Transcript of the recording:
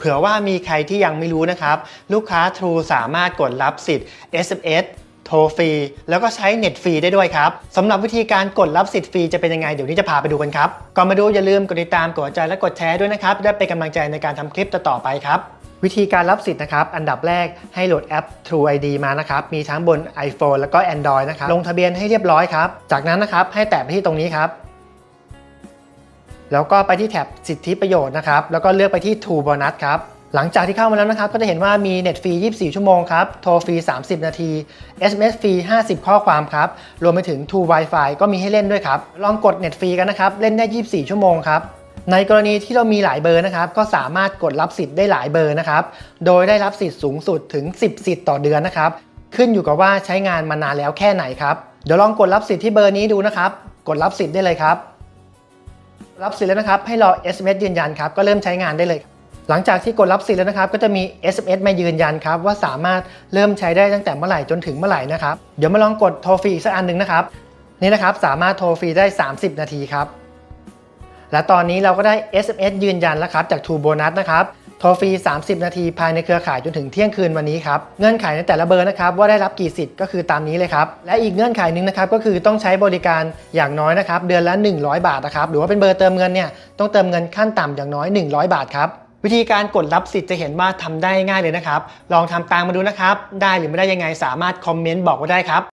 เผื่อว่ามีใครที่ยังไม่รู้นะครับ ลูกค้า True สามารถกดรับสิทธิ์ SMS โทรฟรี แล้วก็ใช้เน็ตฟรีได้ด้วยครับสำหรับวิธีการกดรับสิทธิ์ฟรีจะเป็นยังไงเดี๋ยวนี้จะพาไปดูกันครับ ก่อนมาดูอย่าลืมกดติดตามกดใจและกดแชร์ด้วยนะครับได้เป็นกำลังใจในการทำคลิปต่อๆไปครับวิธีการรับสิทธิ์นะครับ อันดับแรกให้โหลดแอป True ID มานะครับ มีทั้งบน iPhone แล้วก็ Android นะครับ ลงทะเบียนให้เรียบร้อยครับ จากนั้นนะครับให้แตะไปที่ตรงนี้ครับ แล้วก็ไปที่แท็บสิทธิประโยชน์นะครับ แล้วก็เลือกไปที่ True Bonus ครับ หลังจากที่เข้ามาแล้วนะครับ ก็จะเห็นว่ามีเน็ตฟรี 24 ชั่วโมงครับ โทรฟรี 30 นาที SMS ฟรี 50 ข้อความครับ รวมไปถึง True Wi-Fi ก็มีให้เล่นด้วยครับ ลองกดเน็ตฟรีกันนะครับ เล่นได้ 24 ชั่วโมงครับในกรณีที่เรามีหลายเบอร์นะครับ ก็สามารถกดรับสิทธิ์ได้หลายเบอร์นะครับ โดยได้รับสิทธิ์สูงสุดถึง 10 สิทธิ์ต่อเดือนนะครับ ขึ้นอยู่กับว่าใช้งานมานานแล้วแค่ไหนครับ เดี๋ยวลองกดรับสิทธิ์ที่เบอร์นี้ดูนะครับ กดรับสิทธิ์ได้เลยครับ รับสิทธิ์แล้วนะครับ ให้รอ SMS ยืนยันครับ ก็เริ่มใช้งานได้เลย หลังจากที่กดรับสิทธิ์แล้วนะครับ ก็จะมี SMS มายืนยันครับ ว่าสามารถเริ่มใช้ได้ตั้งแต่เมื่อไหร่จนถึงเมื่อไหร่นะครับ เดี๋ยวมาลองกดโทรฟรีอีกสักอันหนึ่งนะครับ นี่นะครับ สามารถโทรฟรีได้ 30 นาทีครับ และตอนนี้เราก็ได้ SMS ยืนยันแล้วครับ จาก True Bonus นะครับ โทรฟรี 30 นาทีภายในเครือข่ายจนถึงเที่ยงคืนวันนี้ครับ เงื่อนไขในแต่ละเบอร์นะครับว่าได้รับกี่สิทธิ์ก็คือตามนี้เลยครับ และอีกเงื่อนไขหนึ่งนะครับก็คือต้องใช้บริการอย่างน้อยนะครับเดือนละ 100 บาทนะครับหรือว่าเป็นเบอร์เติมเงินเนี่ยต้องเติมเงินขั้นต่ำอย่างน้อย 100 บาทครับวิธีการกดรับสิทธิ์จะเห็นว่าทำได้ง่ายเลยนะครับ ลองทำตามมาดูนะครับ ได้หรือไม่ได้ยังไงสามารถคอมเมนต์บอกไว้ได้ครับ